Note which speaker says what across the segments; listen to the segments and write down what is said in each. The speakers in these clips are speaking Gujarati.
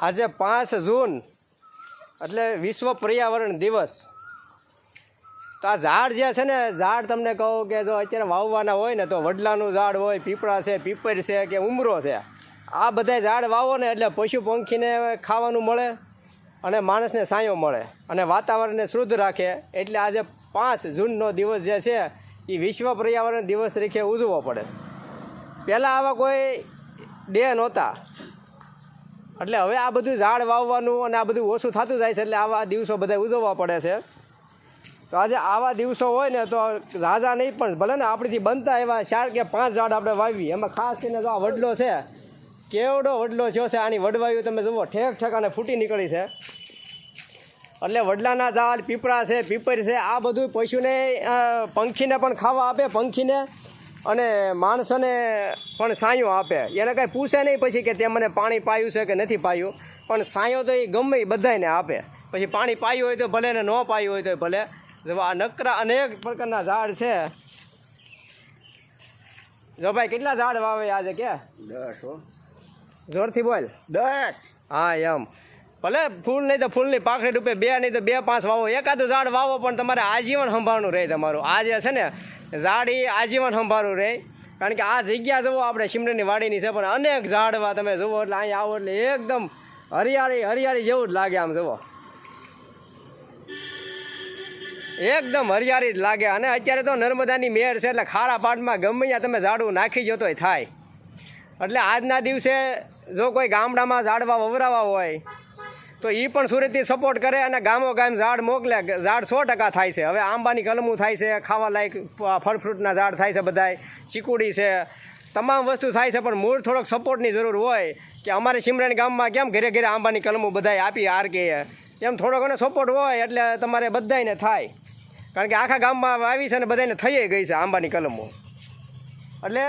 Speaker 1: આજે પાંચ જૂન, એટલે વિશ્વ પર્યાવરણ દિવસ. તો આ ઝાડ જે છે ને, ઝાડ તમને કહું કે જો અત્યારે વાવવાના હોય ને, તો વડલાનું ઝાડ હોય, પીપળા છે, પીપર છે કે ઉમરો છે. આ બધા ઝાડ વાવો ને, એટલે પશુ પંખીને ખાવાનું મળે અને માણસને સાયો મળે અને વાતાવરણને શુદ્ધ રાખે. એટલે આજે પાંચ જૂનનો દિવસ જે છે એ વિશ્વ પર્યાવરણ દિવસ તરીકે ઉજવવો પડે. પહેલાં આવા કોઈ ડે નહોતા. એટલે હવે આ બધું ઝાડ વાવવાનું અને આ બધું ઓછું થતું જાય છે એટલે આવા દિવસો બધા ઉજવવા પડે છે. તો આજે આવા દિવસો હોય ને તો રાજા નહીં, પણ ભલે ને આપણીથી બનતા એવા ચાર કે પાંચ ઝાડ આપણે વાવી એમાં ખાસ કરીને જો આ વડલો છે. કેવડો વડલો થયો છે આની વડવાયું તમે જુઓ, ઠેક ઠેકાને ફૂટી નીકળી છે. એટલે વડલાના ઝાડ, પીપળા છે, પીપર છે, આ બધું પશુને પંખીને પણ ખાવા આપે, પંખીને. અને માણસોને પણ સાયો આપે. એને કાંઈ પૂછે નહીં પછી કે તે મને પાણી પાયું છે કે નથી પાયું. પણ સાયો તો એ ગમે એ બધાને આપે. પછી પાણી પાયું હોય તો ભલે ને ન પાયું હોય તો ભલે. આ નકરા અનેક પ્રકારના ઝાડ છે. જો ભાઈ કેટલા ઝાડ વાવે આજે કે?
Speaker 2: દસ
Speaker 1: જોરથી બોલ.
Speaker 2: દસ.
Speaker 1: હા એમ. ભલે ફૂલ નહીં તો ફૂલની પાખડી રૂપે બે નહીં તો બે પાંચ વાવો. એકાદું ઝાડ વાવો પણ તમારે આજીવન સંભાળવાનું રહે તમારું. આજે છે ને ઝાડ એ આજીવન સંભાળું રહે કારણ કે આ જગ્યા જુઓ, આપણે સિમરનની વાડીની છે, પણ અનેક ઝાડવા તમે જુઓ એટલે અહીંયા આવો એટલે એકદમ હરિયાળી હરિયાળી જેવું જ લાગે આમ જુઓ. એકદમ હરિયાળી જ લાગે. અને અત્યારે તો નર્મદાની મેર છે એટલે ખારા પાટમાં ગમે તમે ઝાડું નાખી જતો થાય. એટલે આજના દિવસે જો કોઈ ગામડામાં ઝાડવા વવરાવા હોય તો એ પણ સુરતથી સપોર્ટ કરે અને ગામો ગામ ઝાડ મોકલે, ઝાડ સો ટકા થાય છે. હવે આંબાની કલમું થાય છે, ખાવા લાયક ફળ ફ્રૂટના ઝાડ થાય છે બધાય, ચીકુડી છે, તમામ વસ્તુ થાય છે, પણ મૂળ થોડોક સપોર્ટની જરૂર હોય કે અમારે સિમરણ ગામમાં કેમ ઘરે ઘરે આંબાની કલમો બધાય આપી આર કે એમ થોડો ઘણો સપોર્ટ હોય એટલે તમારે બધાયને થાય. કારણ કે આખા ગામમાં આવી છે અને બધાને થઈ ગઈ છે આંબાની કલમો. એટલે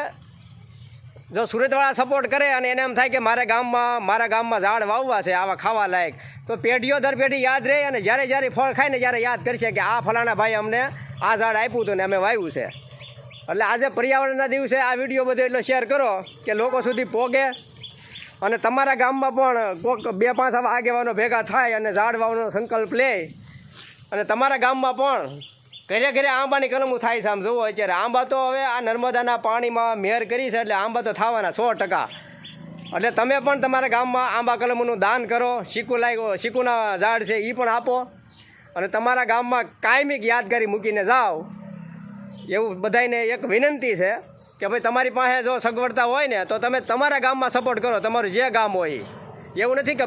Speaker 1: જો સુરતવાળા સપોર્ટ કરે અને એને એમ થાય કે મારા ગામમાં મારા ગામમાં ઝાડ વાવવા છે, આવા ખાવા લાયક. તો પેઢીઓ દર પેઢી યાદ રહે અને જ્યારે જ્યારે ફળ ખાય ને ત્યારે યાદ કરશે કે આ ફલાણા ભાઈ અમને આ ઝાડ આપ્યું હતું ને અમે વાવ્યું છે. એટલે આજે પર્યાવરણના દિવસે આ વીડિયો બધો એટલો શેર કરો કે લોકો સુધી પોગે અને તમારા ગામમાં પણ કોક બે પાંચ આવા આગેવાનો ભેગા થાય અને ઝાડ વાવવાનો સંકલ્પ લે. અને તમારા ગામમાં પણ ઘરે ઘરે આંબાની કલમું થાય છે આમ જોવો અત્યારે. આંબા તો હવે આ નર્મદાના પાણીમાં મેર કરી છે એટલે આંબા તો થવાના સો ટકા. એટલે તમે પણ તમારા ગામમાં આંબા કલમનું દાન કરો શીકુ લાગ્યો શીકુના ઝાડ છે એ પણ આપો. અને તમારા ગામમાં કાયમિક યાદગારી મૂકીને જાઓ. એવું બધાને એક વિનંતી છે કે ભાઈ તમારી પાસે જો સગવડતા હોય ને, તો તમે તમારા ગામમાં સપોર્ટ કરો. તમારું જે ગામ હોય. એવું નથી કે